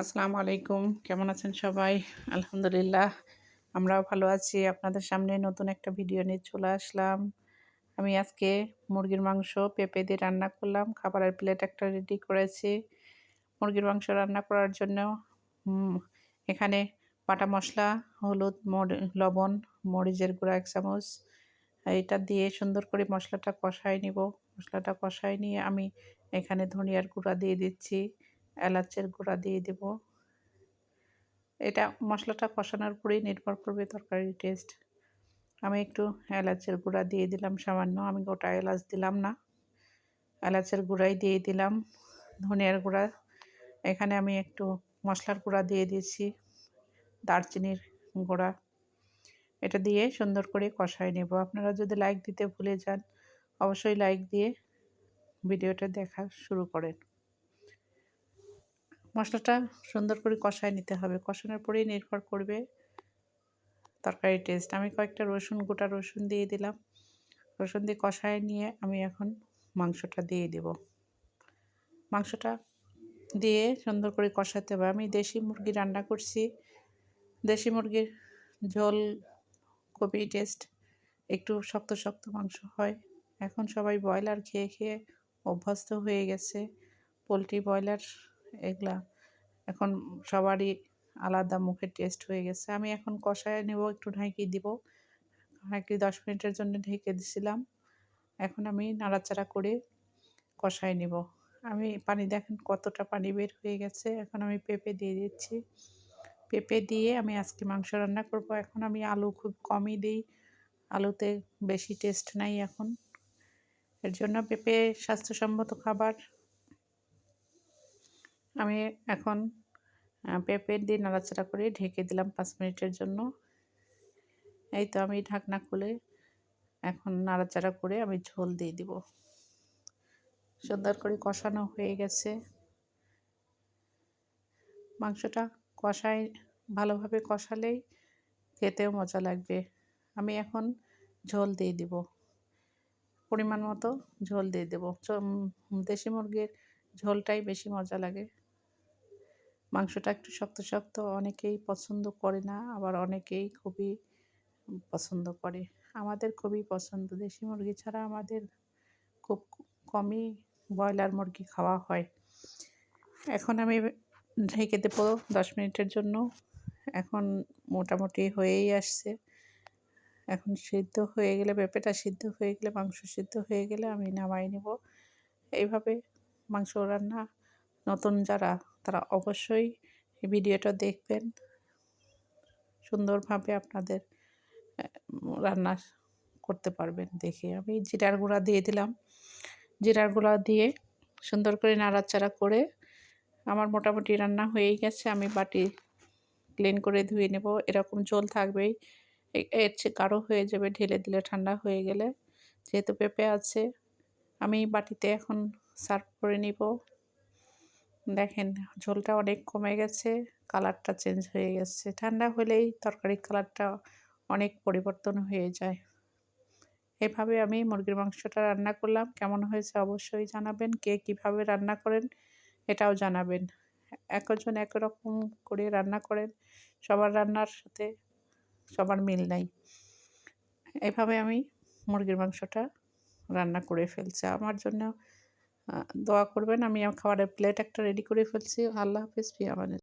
আসসালামু আলাইকুম। কেমন আছেন সবাই? আলহামদুলিল্লাহ, আমরাও ভালো আছি। আপনাদের সামনে নতুন একটা ভিডিও নিয়ে চলে আসলাম। আমি আজকে মুরগির মাংস পেঁপে দিয়ে রান্না করলাম। খাবারের প্লেট একটা রেডি করেছি। মুরগির মাংস রান্না করার জন্য এখানে পাটা মশলা, হলুদ লবণ, মরিচের গুঁড়া এক চামচ। এটা দিয়ে সুন্দর করে মশলাটা কষাই নিব। মশলাটা কষাই নিয়ে আমি এখানে ধনিয়ার গুঁড়া দিয়ে দিচ্ছি। এলাচের গুঁড়া দিয়ে দেব। এটা মশলাটা কষানোর পরেই নির্ভর করবে তরকারির টেস্ট আমি একটু এলাচের গুঁড়া দিয়ে দিলাম সামান্য, আমি গোটা এলাচ দিলাম না। এলাচের গুঁড়াই দিয়ে দিলাম, ধনিয়ার গুঁড়া। এখানে আমি একটু মশলার গুঁড়া দিয়ে দিয়েছি, দারচিনির গুঁড়া। এটা দিয়ে সুন্দর করে কষাই নেব। আপনারা যদি লাইক দিতে ভুলে যান, অবশ্যই লাইক দিয়ে ভিডিওটা দেখা শুরু করেন। মশলাটা সুন্দর করে কষায় নিতে হবে। কষানোর পরেই নির্ভর করবে তরকারির টেস্ট আমি কয়েকটা রসুন, গোটা রসুন দিয়ে দিলাম। রসুন দিয়ে কষায় নিয়ে আমি এখন মাংসটা দিয়ে দেব। মাংসটা দিয়ে সুন্দর করে কষাতে হবে। আমি দেশি মুরগি রান্না করছি। দেশি মুরগির ঝোল খুবই টেস্ট একটু শক্ত শক্ত মাংস হয়। এখন সবাই ব্রয়লার খেয়ে খেয়ে অভ্যস্ত হয়ে গেছে। পোলট্রি ব্রয়লার এগুলা। এখন সবারই আলাদা মুখের টেস্ট হয়ে গেছে। আমি এখন কষায় নেব, একটু ঢাকি দিব। ঢাকি দশ মিনিটের জন্য ঢেকে দিছিলাম। এখন আমি নাড়াচাড়া করে কষায় নেব। আমি পানি দেখেন কতটা পানি বের হয়ে গেছে। এখন আমি পেঁপে দিয়ে দিচ্ছি। পেঁপে দিয়ে আমি আজকে মাংস রান্না করব। এখন আমি আলু খুব কমই দিই। আলুতে বেশি টেস্ট নাই এখন। এর জন্য পেঁপে স্বাস্থ্যসম্মত খাবার আমি এখন পেঁপে দিয়ে নাড়াচাড়া করে ঢেকে দিলাম পাঁচ মিনিটের জন্য। এই তো আমি ঢাকনা খুলে এখন নাড়াচাড়া করে আমি ঝোল দিয়ে দিব। সুন্দর করে কষানো হয়ে গেছে। মাংসটা কষাই ভালোভাবে কষালেই খেতেও মজা লাগবে। আমি এখন ঝোল দিয়ে দিব। পরিমাণ মতো ঝোল দিয়ে দেবো। দেশি মুরগির ঝোলটাই বেশি মজা লাগে। মাংসটা একটু শক্ত শক্ত অনেকেই পছন্দ করে না, আবার অনেকেই খুবই পছন্দ করে। আমাদের খুবই পছন্দ। দেশি মুরগি ছাড়া আমাদের খুব কমই ব্রয়লার মুরগি খাওয়া হয়। এখন আমি ঢেকে দেবো দশ মিনিটের জন্য। এখন মোটামুটি হয়েই আসছে। এখন সিদ্ধ হয়ে গেলে, পেঁপেটা সিদ্ধ হয়ে গেলে, মাংস সিদ্ধ হয়ে গেলে আমি নামাই নেব। এইভাবে মাংস রান্না নতুন যারা তারা অবশ্যই এই ভিডিওটা দেখবেন। সুন্দরভাবে আপনাদের রান্না করতে পারবেন দেখে। আমি জিরার গুঁড়া দিয়ে দিলাম। জিরার গুঁড়া দিয়ে সুন্দর করে নাড়াচাড়া করে আমার মোটামুটি রান্না হয়েই গেছে। আমি বাটি ক্লিন করে ধুয়ে নেব। এরকম জল থাকবেই। এর চেয়ে গাঢ় হয়ে যাবে ঢেলে দিলে ঠান্ডা হয়ে গেলে। যেহেতু পেঁপে আছে, আমি বাটিতে এখন সার্ভ করে নিব। দেখেন, ঝোলটা অনেক কমে গেছে, কালারটা চেঞ্জ হয়ে গেছে। ঠান্ডা হলেই তরকারির কালারটা অনেক পরিবর্তন হয়ে যায়। এভাবে আমি মুরগির মাংসটা রান্না করলাম। কেমন হয়েছে অবশ্যই জানাবেন। কে কীভাবে রান্না করেন এটাও জানাবেন। একজন একরকম করে রান্না করেন, সবার রান্নার সাথে সবার মিল নাই। এভাবে আমি মুরগির মাংসটা রান্না করে ফেলছি। আমার জন্য দোয়া করবেন। আমি খাবারের প্লেট একটা রেডি করে ফেলছি। আল্লাহ হাফিজ ফি আমাদের